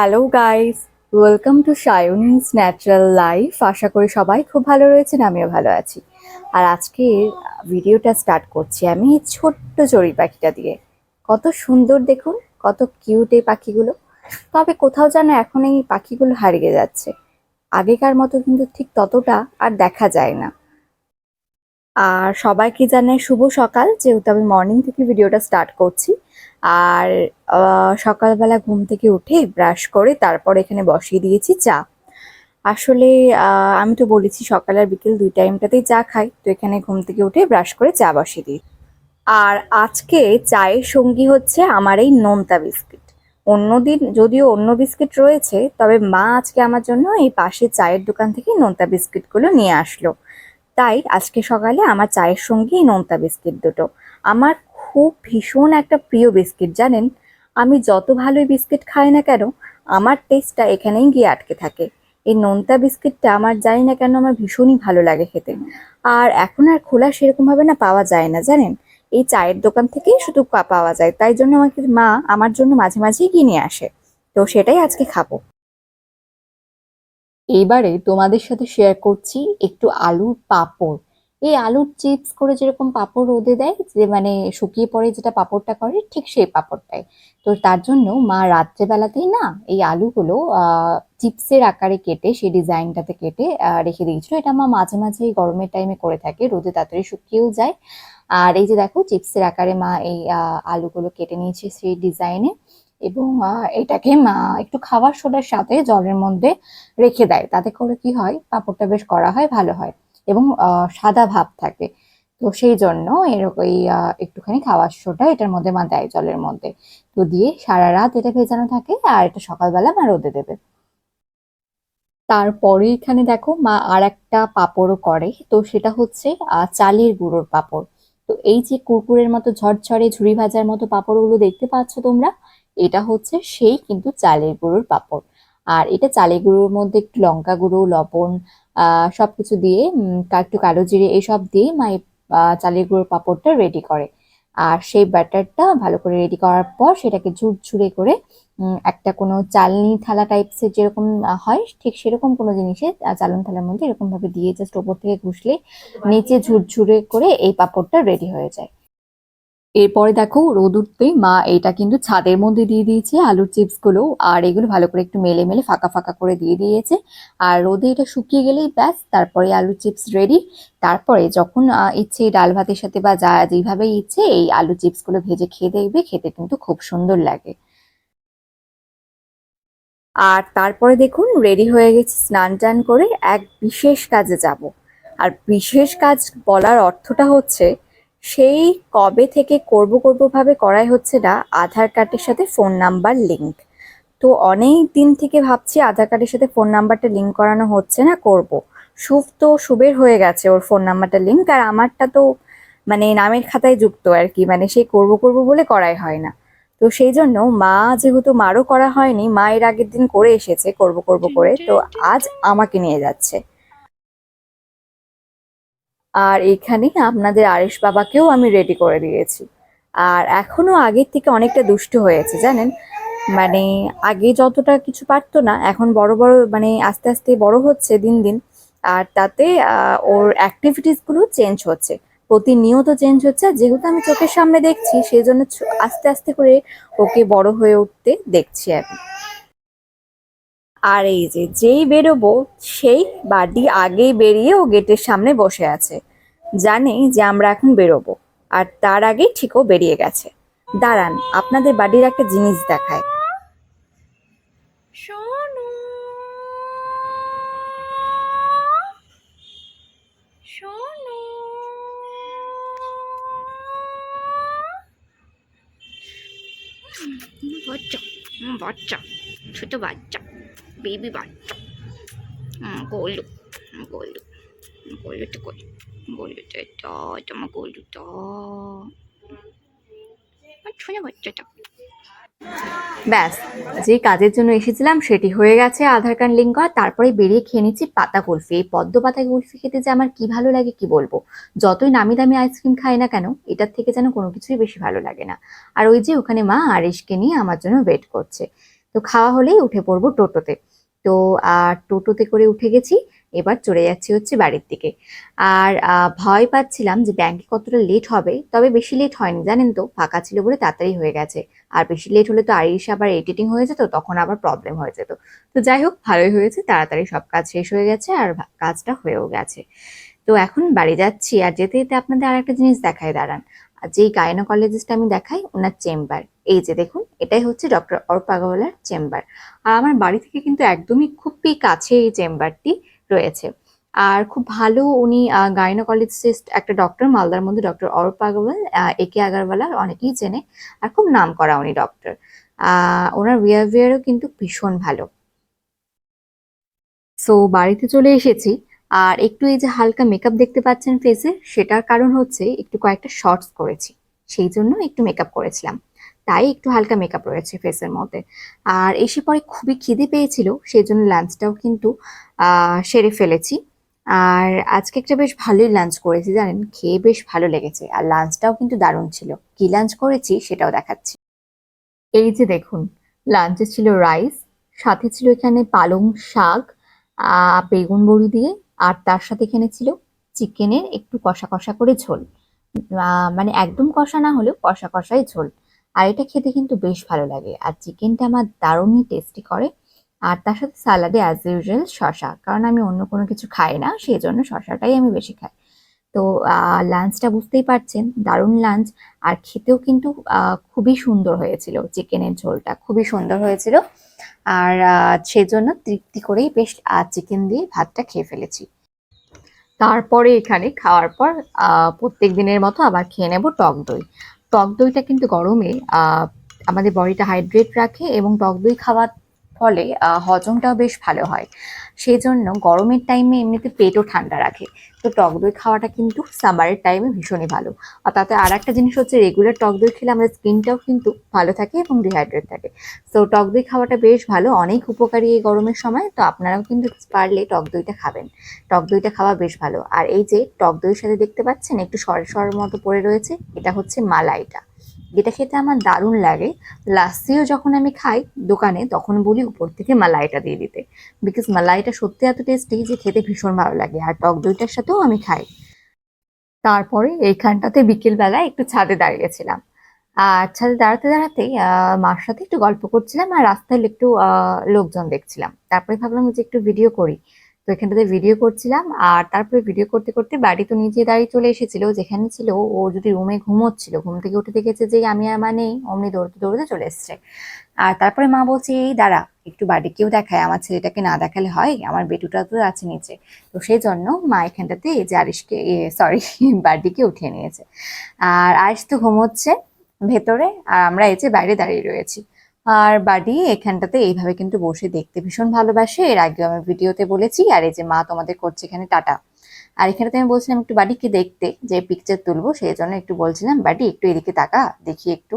Hello guys welcome to সায়নিস natural life আশা করি সবাই খুব ভালো রয়েছেন, আমিও ভালো আছি। আর আজকে ভিডিওটা স্টার্ট করছি আমি এই ছোট্ট চড়ুই পাখিটা দিয়ে। কত সুন্দর দেখুন, কত কিউট এই পাখিগুলো। তবে কোথাও যেন এখন এই পাখিগুলো হারিয়ে যাচ্ছে। আগেকার মতো কিন্তু ঠিক ততটা আর দেখা যায় না। আর সবাইকে জানাই শুভ সকাল, যেহেতু আমি মর্নিং থেকে ভিডিওটা স্টার্ট করছি। আর সকালবেলা ঘুম থেকে উঠে ব্রাশ করে তারপর এখানে বসিয়ে দিয়েছি চা। আসলে আমি তো বলেছি সকাল আর বিকেল দুই টাইমটাতেই চা খাই, তো এখানে ঘুম থেকে উঠে ব্রাশ করে চা বসিয়ে দিই আর আজকে চায়ের সঙ্গী হচ্ছে আমার এই নোনতা বিস্কিট। অন্যদিন যদিও অন্য বিস্কিট রয়েছে, তবে মা আজকে আমার জন্য এই পাশে চায়ের দোকান থেকে নোনতা বিস্কিটগুলো নিয়ে আসলো। তাই আজকে সকালে আমার চায়ের সঙ্গে নোনতা বিস্কিট দুটো। আমার খুব ভীষণ একটা প্রিয় বিস্কিট, জানেন? আমি যত ভালোই বিস্কিট খাই না কেন, আমার টেস্টটা এখানেই গিয়ে আটকে থাকে। এই নোনতা বিস্কিটটা আমার জানি না কেন আমার ভীষণই ভালো লাগে খেতে। আর এখন আর খোলা সেরকমভাবে না পাওয়া যায় না, জানেন? এই চায়ের দোকান থেকেই শুধু পাওয়া যায়, তাই জন্য আমাকে মা আমার জন্য মাঝে মাঝেই কিনে আসে। তো সেটাই আজকে খাব। এইবারে তোমাদের সাথে শেয়ার করছি একটু আলুর পাঁপড়। এই আলুর চিপস করে যেরকম পাঁপড় রোদে দেয়, যে মানে শুকিয়ে পড়ে যেটা পাঁপড়টা করে, ঠিক সেই পাঁপড়টাই। তো তার জন্য মা রাত্রেবেলাতেই না এই আলুগুলো চিপসের আকারে কেটে, সেই ডিজাইনটাতে কেটে রেখে দিয়েছিল। এটা মা মাঝে মাঝে এই গরমের টাইমে করে থাকে, রোদে তাড়াতাড়ি শুকিয়েও যায়। আর এই যে দেখো চিপসের আকারে মা এই আলুগুলো কেটে নিয়েছে সেই ডিজাইনে এবং এটাকে মা একটু খাবার সোডার সাথে জলের মধ্যে রেখে দেয়। তাতে করে কি হয়, পাঁপড়টা বেশ করা হয়, ভালো হয়। এবং সাদা ভাব থাকে। তো সেই জন্য এরকম একটুখানি খাওয়ার সোডা এটার মধ্যে মা দেয় জলের মধ্যে। তো দিয়ে সারা রাত এটা ভেজানো থাকে আর এটা সকালবেলা মা রোদে দেবে। তারপরে এখানে দেখো মা আর একটা পাঁপড়ও করে। তো সেটা হচ্ছে চালের গুঁড়োর পাঁপড়। তো এই যে কুরকুরের মতো ঝরঝরে ঝুড়ি ভাজার মতো পাঁপড়গুলো দেখতে পাচ্ছ তোমরা? এটা হচ্ছে সেই কিন্তু চালের গুঁড়োর পাঁপড়। আর এটা চালের গুঁড়োর মধ্যে একটু লঙ্কা গুঁড়ো, লবণ আহ সবকিছু দিয়ে একটু কালো জিরে এইসব দিয়ে মা চালের গুঁড়োর পাঁপড়টা রেডি করে। আর সেই ব্যাটারটা ভালো করে রেডি করার পর সেটাকে ঝুরঝুরে করে একটা কোনো চালনি থালা টাইপসের যেরকম হয় ঠিক সেরকম কোনো জিনিসে চালন থালার মধ্যে এরকমভাবে দিয়ে জাস্ট ওপর থেকে ঘুষলে নিচে ঝুরঝুরে করে এই পাঁপড়টা রেডি হয়ে যায়। এরপরে দেখো রোদ উঠতেই মা এটা কিন্তু ছাদের মধ্যে দিয়ে দিয়েছে, আলুর চিপসগুলো আর এগুলো ভালো করে একটু মেলে মেলে ফাঁকা ফাঁকা করে দিয়ে দিয়েছে। আর রোদে এটা শুকিয়ে গেলেই ব্যাস, তারপরে আলুর চিপস রেডি তারপরে যখন ইচ্ছে ডাল ভাতের সাথে বা যা যেভাবে ইচ্ছে এই আলু চিপসগুলো ভেজে খেয়ে দেখবে, খেতে কিন্তু খুব সুন্দর লাগে। আর তারপরে দেখুন রেডি হয়ে গেছে স্নান টান করে, এক বিশেষ কাজে যাব। আর বিশেষ কাজ বলার অর্থটা হচ্ছে সেই কবে থেকে করব করব ভাবে করাই হচ্ছে না আধার কার্ডের সাথে ফোন নাম্বার লিংক তো অনেক দিন থেকে ভাবছি আধার কার্ডের সাথে ফোন নাম্বারটা লিংক করানো হচ্ছে না করব। শুভ তো শুভের হয়ে গেছে ওর ফোন নাম্বারটা লিংক আর আমারটা তো মানে নামের খাতায় যুক্ত আর কি মানে সেই করব করব বলে করাই হয় না। তো সেই জন্য মা যেহেতু মারও করা হয়নি মা এর আগের দিন করে এসেছে করব করব করে তো আজ আমাকে নিয়ে যাচ্ছে। আর এখানে আপনাদের আরেশ বাবাকেও আমি রেডি করে দিয়েছি। আর এখনও আগের থেকে অনেকটা দুষ্ট হয়েছে, জানেন? মানে আগে যতটা কিছু পারতো না, এখন বড় বড় মানে আস্তে আস্তে বড় হচ্ছে দিন দিন। আর তাতে ওর অ্যাক্টিভিটিসগুলো চেঞ্জ হচ্ছে। প্রতিনিয়ত চেঞ্জ হচ্ছে, আর যেহেতু আমি চোখের সামনে দেখছি সেই জন্য আস্তে আস্তে করে ওকে বড় হয়ে উঠতে দেখছি আমি আর এই যে যেই বেরোবো সেই বাড়ি আগেই বেরিয়ে ও গেটের সামনে বসে আছে। জানে যে আমরা এখন বেরোবো আর তার আগেই ঠিক ও বেরিয়ে গেছে। দাঁড়ান আপনাদের বাড়ির একটা জিনিস দেখায় শোনো শোনো বাচ্চা বাচ্চা ছোট বাচ্চা। কই গোলুটা এটা এটা আমার গোলুটা আমার ছোট বাচ্চাটা ব্যাস, যে কাজের জন্য এসেছিলাম সেটি হয়ে গেছে আধার কার্ড লিঙ্ক করা। তারপরে বেরিয়ে খেয়ে নিচ্ছি পাতা কুলফি। এই পদ্ম পাতা কুলফি খেতে যে আমার কি ভালো লাগে কি বলব? যতই নামি দামি আইসক্রিম খাই না কেন, এটার থেকে যেন কোনো কিছুই বেশি ভালো লাগে না। আর ওই যে ওখানে মা আরিশকে নিয়ে আমার জন্য ওয়েট করছে। তো খাওয়া হলেই উঠে পড়ব টোটোতে। তো, আর টোটোতে করে উঠে গেছি, এবার চলে যাচ্ছি হচ্ছে বাড়ির দিকে। আর ভয় পাচ্ছিলাম যে ব্যাংকে কতটা লেট হবে, তবে বেশি লেট হয়নি, জানেন তো? ফাঁকা ছিল বলে তাড়াতাড়ি হয়ে গেছে। আর বেশি লেট হলে তো আরিশ আবার এডিটিং হয়ে যেত, তখন আবার প্রবলেম হয়ে যেত। তো যাই হোক, ভালোই হয়েছে, তাড়াতাড়ি সব কাজ শেষ হয়ে গেছে আর কাজটা হয়েও গেছে। তো এখন বাড়ি যাচ্ছি, আর যেতে যেতে আপনাদের আর একটা জিনিস দেখায়, দাঁড়ান। আর যেই গাইনোকোলজিস্ট আমি দেখাই, ওনার চেম্বার এই যে দেখুন, এটাই হচ্ছে ডক্টর অর্প আগরওয়ালার চেম্বার আর আমার বাড়ি থেকে কিন্তু একদমই খুবই কাছে এই চেম্বারটি রয়েছে। আর খুব ভালো উনি গাইনোকোলজিস্ট একটা ডক্টর মালদার মধ্যে doctor Arup Agarwal A K Agarwala, অনেকেই চেনে। আর খুব নাম করা উনি ডক্টর ওনার বিহেভিয়ারও কিন্তু ভীষণ ভালো। সো বাড়িতে চলে এসেছি। আর একটু এই যে হালকা মেকআপ দেখতে পাচ্ছেন ফেসে সেটার কারণ হচ্ছে একটু কয়েকটা শর্টস করেছি। সেই জন্য একটু মেকআপ করেছিলাম। তাই একটু হালকা মেকআপ রয়েছে ফেসের মধ্যে। আর এসে পরে খুবই খিদে পেয়েছিল, সেই জন্য লাঞ্চটাও কিন্তু সেরে ফেলেছি। আর আজকে একটা বেশ ভালোই লাঞ্চ করেছি, জানেন? খেয়ে বেশ ভালো লেগেছে। আর লাঞ্চটাও কিন্তু দারুণ ছিল। কি লাঞ্চ করেছি সেটাও দেখাচ্ছি। এই যে দেখুন লাঞ্চে ছিল রাইস সাথে ছিল এখানে পালং শাক বেগুন বড়ি দিয়ে আর তার সাথে এখানে ছিল চিকেনের একটু কষা কষা করে ঝোল। মানে একদম কষা না হলেও কষা কষাই ঝোল। আর এটা খেতে কিন্তু বেশ ভালো লাগে। আর চিকেনটা আমার দারুণই টেস্টি করে। আর তার সাথে সালাডে অ্যাজ ইউজুয়াল শশা কারণ আমি অন্য কোনো কিছু খাই না সেই জন্য শশাটাই আমি বেশি খাই। তো লাঞ্চটা বুঝতেই পারছেন, দারুণ লাঞ্চ আর খেতেও কিন্তু খুবই সুন্দর হয়েছিল চিকেনের ঝোলটা। খুবই সুন্দর হয়েছিল। আর সেজন্য তৃপ্তি করেই বেশ চিকেন দিয়ে ভাতটা খেয়ে ফেলেছি। তারপরে এখানে খাওয়ার পর প্রত্যেক দিনের মতো আবার খেয়ে নেব টক দই। টক দইটা কিন্তু গরমে আমাদের বডিটা হাইড্রেট রাখে এবং টক দই খাওয়ার ফলে হজমটাও বেশ ভালো হয়। সেই জন্য গরমের টাইমে এমনিতে পেটও ঠান্ডা রাখে। তো টক দই খাওয়াটা কিন্তু সামারের টাইমে ভীষণই ভালো। আর তাতে আর একটা জিনিস হচ্ছে রেগুলার টক দই খেলে আমাদের স্কিনটাও কিন্তু ভালো থাকে এবং ডিহাইড্রেট থাকে। তো টক দই খাওয়াটা বেশ ভালো। অনেক উপকারী এই গরমের সময়। তো আপনারাও কিন্তু পারলে টক দইটা খাবেন। টক দইটা খাওয়া বেশ ভালো। আর এই যে, টক দইয়ের সাথে দেখতে পাচ্ছেন, একটু সর সর মতো পড়ে রয়েছে। এটা হচ্ছে মালাইটা। যেটা খেতে আমার দারুণ লাগে। লাস্সিও যখন আমি খাই দোকানে তখন বলি উপর থেকে মালাইটা দিয়ে দিতে। বিকজ মালাইটা সত্যি এত টেস্টি যে খেতে ভীষণ ভালো লাগে। আর টক দইটার সাথেও আমি খাই। তারপরে এইখানটাতে বিকেলবেলা একটু ছাদে দাঁড়িয়েছিলাম। আর ছাদে দাঁড়াতে দাঁড়াতে আহ, মার সাথে একটু গল্প করছিলাম আর রাস্তায় একটু লোকজন দেখছিলাম। তারপরে ভাবলাম যে একটু ভিডিও করি। এখানটাতে ভিডিও করছিলাম, আর তারপরে ভিডিও করতে করতে বাড়ি তো নিজে দাঁড়িয়ে চলে এসেছিল, যেখানে ছিল, ও যদি রুমে ঘুমোচ্ছিল, ঘুম থেকে উঠে দেখেছে যে আমি আর মা নেই, অমনি দৌড়তে দৌড়তে চলে এসছে। আর তারপরে মা বলছে, এই দাঁড়া, একটু বাড়িকেও দেখায়, আমার ছেলেটাকে না দেখালে হয়, আমার বেটুটা তো আছে নিচে। তো সেই জন্য মা এখানটাতে এই যে আরিশকে সরি বাড়িকে উঠিয়ে নিয়েছে। আর আরিশ তো ঘুমোচ্ছে ভেতরে, আর আমরা এই যে বাইরে দাঁড়িয়ে রয়েছি। আর বাড়ি এখানটাতে এইভাবে কিন্তু বসে দেখতে ভীষণ ভালোবাসে। এর আগেও আমি ভিডিওতে বলেছি, আর এই যে মা তোমাদের করছে এখানে টাটা। আর এখানে আমি বলছিলাম একটু বাড়িকে দেখতে, যে পিকচার তুলবো, সেই জন্য একটু বলছিলাম, বাড়ি, একটু এদিকে তাকা, দেখি একটু।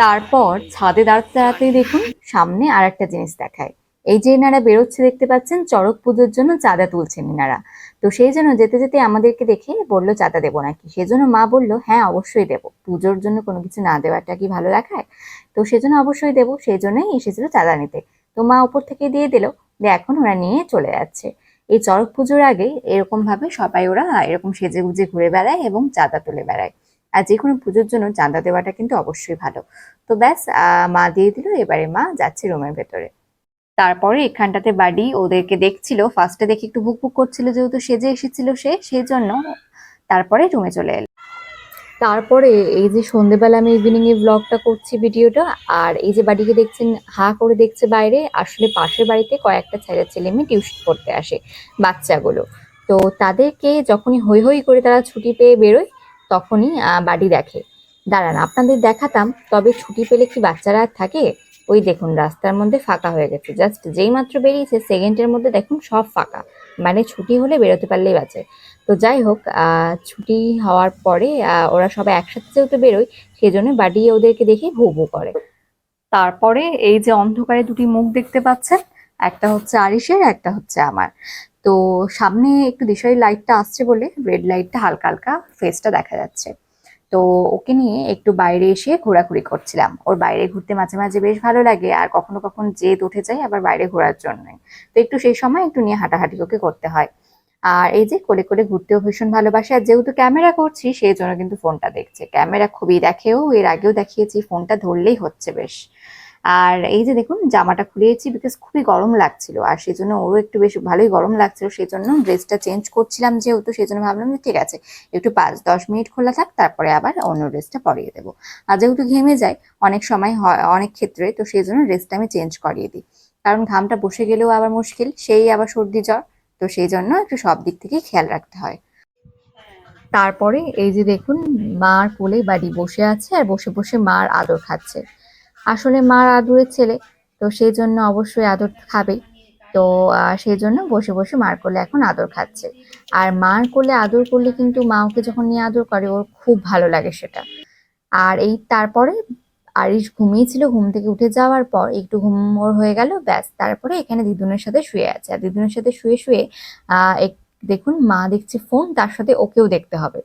তারপর ছাদে দাঁড়াতে দাঁড়াতেই দেখুন, সামনে আর একটা জিনিস দেখায়। এই যে এনারা বেরোচ্ছে, দেখতে পাচ্ছেন চড়ক পুজোর জন্য চাঁদা তুলছেন এনারা। তো সেই জন্য যেতে যেতে আমাদেরকে দেখে বলল, চাঁদা দেবো নাকি? সেজন্য মা বলল হ্যাঁ অবশ্যই দেবো। পুজোর জন্য কোনো কিছু না দেওয়াটা কি ভালো দেখায়? তো সেজন্য অবশ্যই দেবো সেই জন্যই এসেছিল চাঁদা নিতে। তো মা ওপর থেকে দিয়ে দিল দিয়ে এখন ওরা নিয়ে চলে যাচ্ছে। এই চড়ক পুজোর আগে এরকম ভাবে সবাই ওরা এরকম সেজে গুজে ঘুরে বেড়ায় এবং চাঁদা তুলে বেড়ায়। আর যে কোনো পুজোর জন্য চাঁদা দেওয়াটা কিন্তু অবশ্যই ভালো। তো ব্যাস মা দিয়ে দিল, এবারে মা যাচ্ছে রুমের ভেতরে। তারপরে এখানটাতে বাড়ি ওদেরকে দেখছিল ফার্স্টে দেখে একটু ভুক করছিল যেহেতু সেজে এসেছিল সে সেই জন্য তারপরে রুমে চলে এলো। তারপরে এই যে সন্ধেবেলা আমি ইভিনিং এ ব্লগটা করছি ভিডিওটা, আর এই যে বাড়িকে দেখছেন, হা করে দেখছে বাইরে, আসলে পাশের বাড়িতে কয়েকটা ছেলে ছেলে মেয়ে টিউশন পড়তে আসে বাচ্চাগুলো। তো তাদেরকে যখনই হই হই করে তারা ছুটি পেয়ে বেরোয়, তখনই বাড়ি দেখে। দাঁড়ান, আপনাদের দেখাতাম, তবে ছুটি পেলে কি বাচ্চারা থাকে? ওই দেখুন, রাস্তার মধ্যে ফাঁকা হয়ে গেছে। জাস্ট যেই মাত্র বেরিয়েছে সেকেন্ডের মধ্যে দেখুন সব ফাঁকা। মানে ছুটি হলে বেরোতে পারলেই বাঁচে। তো যাই হোক ছুটি হওয়ার পরে ওরা সবাই একসাথে যেহেতু বেরোয় সেই জন্য বাড়ি ওদেরকে দেখে ভু করে। তারপরে এই যে অন্ধকারে দুটি মুখ দেখতে পাচ্ছেন, একটা হচ্ছে আরিশের, একটা হচ্ছে আমার। তো সামনে একটু দিশারি লাইটটা আসছে বলে রেড লাইটটা হালকা হালকা ফেসটা দেখা যাচ্ছে। তো ওকে নিয়ে একটু বাইরে এসে ঘোরাঘুরি করছিলাম। ওর বাইরে ঘুরতে মাঝে মাঝে বেশ ভালো লাগে, আর কখনো কখনো জেদ উঠে যায় আবার বাইরে ঘোরার জন্য। তো একটু সেই সময় একটু নিয়ে হাঁটাহাঁটি ওকে করতে হয়। আর এই যে কোলে কোলে ঘুরতেও ভীষণ ভালোবাসে, আর যেহেতু ক্যামেরা করছি, সেই জন্য কিন্তু ফোনটা দেখছে। ক্যামেরা খুবই দেখেও, এর আগেও দেখিয়েছি, ফোনটা ধরলেই হচ্ছে বেশ। আর এই যে দেখুন, জামাটা খুলিয়েছি বিকজ খুবই গরম লাগছিল। আর সেই জন্য ওরও একটু বেশ ভালোই গরম লাগছিল সেই জন্য ড্রেসটা চেঞ্জ করছিলাম যেহেতু সেই জন্য ভাবলাম যে ঠিক আছে, একটু পাঁচ দশ মিনিট খোলা থাক, তারপরে আবার অন্য ড্রেসটা পরিয়ে দেবো। আর যেহেতু ঘেমে যায়, অনেক সময় হয়, অনেক ক্ষেত্রে, তো সেই জন্য ড্রেসটা আমি চেঞ্জ করিয়ে দিই। কারণ ঘামটা বসে গেলেও আবার মুশকিল, সেই আবার সর্দি জ্বর, তো সেই জন্য একটু সব দিক থেকে খেয়াল রাখতে হয়। তারপরে এই যে দেখুন, মার কোলে বাড়ি বসে আছে আর বসে বসে মার আদর খাচ্ছে। আসলে মার আদরের ছেলে, তো সেই জন্য অবশ্যই আদর খাবেই তো সেই জন্য বসে বসে মার কোলে এখন আদর খাচ্ছে। আর মার কোলে আদর করলে কিন্তু মা ওকে যখন নিয়ে আদর করে, ওর খুব ভালো লাগে সেটা। আর এই তারপরে আরিশ ঘুমিয়েছিল, ঘুম থেকে উঠে যাওয়ার পর একটু ঘুম ওর হয়ে গেল, ব্যাস। তারপরে এখানে দিদুনের সাথে শুয়ে আছে। আর দিদুনের সাথে শুয়ে শুয়ে দেখুন, মা দেখছে ফোন, তার সাথে ওকেও দেখতে হবে।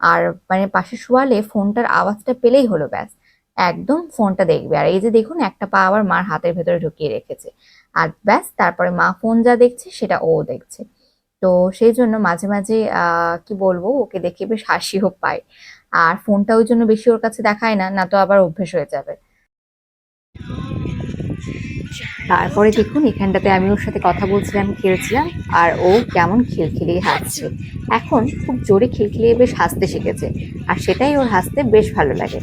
আর মানে পাশে শোয়ালে ফোনটার আওয়াজটা পেলেই হলো, ব্যাস। একদম ফোনটা দেখবে। আর এই যে দেখুন, একটা পা আবার মার হাতের ভেতরে ঢুকিয়ে রেখেছে। আর ব্যাস, তারপরে মা ফোন যা দেখছে, সেটা ও দেখছে। তো সেই জন্য মাঝে মাঝে কি বলব, ওকে দেখে বেশ হাসিও পায়। আর ফোনটা ওই জন্য বেশি ওর কাছে দেখায় না না তো আবার অভ্যেস হয়ে যাবে। তারপরে দেখুন, এখানটাতে আমি ওর সাথে কথা বলছিলাম, খেলছিলাম, আর ও কেমন খিলখিলিয়ে হাসছে। এখন খুব জোরে খিলখিলিয়ে বেশ হাসতে শিখেছে, আর সেটাই ওর হাসতে বেশ ভালো লাগে।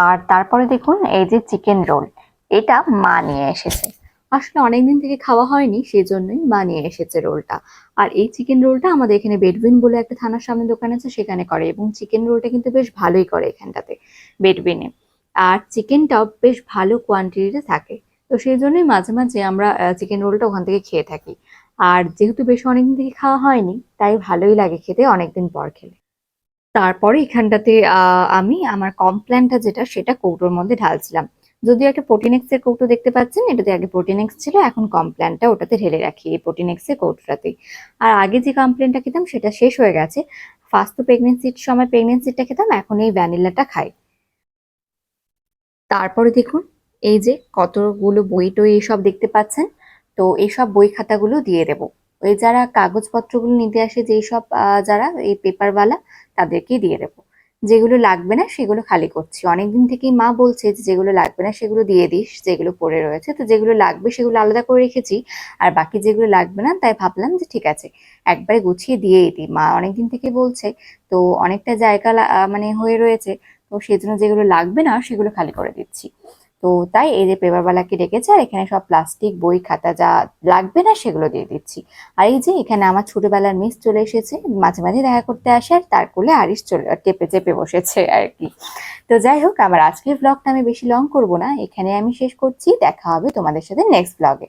আর তারপরে দেখুন, এই যে চিকেন রোল এটা মা নিয়ে এসেছে। আসলে অনেকদিন থেকে খাওয়া হয়নি সেই জন্যই মা নিয়ে এসেছে রোলটা। আর এই চিকেন রোলটা আমাদের এখানে বেডবিন বলে একটা থানার সামনে দোকান আছে, সেখানে করে এবং চিকেন রোলটা কিন্তু বেশ ভালোই করে এখানটাতে বেডউইনে আর চিকেনটাও বেশ ভালো কোয়ান্টিটিতে থাকে। তো সেই জন্যই মাঝে মাঝে আমরা চিকেন রোলটা ওখান থেকে খেয়ে থাকি। আর যেহেতু বেশ অনেকদিন থেকে খাওয়া হয়নি, তাই ভালোই লাগে খেতে অনেকদিন পর খেলে। তারপরে এখানটাতে আমি আমার কমপ্ল্যানটা যেটা, সেটা কৌটোর মধ্যে ঢালছিলাম। যদিও একটা প্রোটিনেক্স এর কৌটো দেখতে পাচ্ছেন, এটাতে আগে প্রোটিনেক্স ছিল, এখন কমপ্ল্যানটা ওটাতে ঢেলে রাখি এই প্রোটিনেক্স এর কৌটোটাতেই আর আগে যে কমপ্ল্যানটা খেতাম, সেটা শেষ হয়ে গেছে। ফার্স্ট তো প্রেগনেন্সির সময় প্রেগনেন্সিটা খেতাম, এখন এই ভ্যানিলাটা খাই। তারপরে দেখুন, এই যে কতগুলো বই টই এইসব দেখতে পাচ্ছেন, তো এইসব বই খাতাগুলো দিয়ে দেবো। ওই যারা কাগজপত্রগুলো নিতে আসে যেই সব যারা এই পেপারওয়ালা তাদেরকেই দিয়ে দেবো। যেগুলো লাগবে না, সেগুলো খালি করছি। অনেকদিন থেকেই মা বলছে যে, যেগুলো লাগবে না, সেগুলো দিয়ে দিস, যেগুলো পড়ে রয়েছে। তো যেগুলো লাগবে, সেগুলো আলাদা করে রেখেছি। আর বাকি যেগুলো লাগবে না, তাই ভাবলাম যে, ঠিক আছে, একবারে গুছিয়ে দিয়েই দিই। মা অনেকদিন থেকে বলছে, তো অনেকটা জায়গা মানে হয়ে রয়েছে, তো সেজন্য যেগুলো লাগবে না, সেগুলো খালি করে দিচ্ছি। তো তাই এই যে পেপারওয়ালাকে ডেকেছে, আর এখানে সব প্লাস্টিক, বই, খাতা যা লাগবে না সেগুলো দিয়ে দিচ্ছি। আর এই যে এখানে আমার ছোটবেলার মিস চলে এসেছে, মাঝে মাঝে দেখা করতে আসে, আর তার কোলে আরিস চলে টেপে চেপে বসেছে আর কি। তো যাই হোক, আমার আজকের ব্লগটা আমি বেশি লং করব না, এখানে আমি শেষ করছি, দেখা হবে তোমাদের সাথে নেক্সট ব্লগে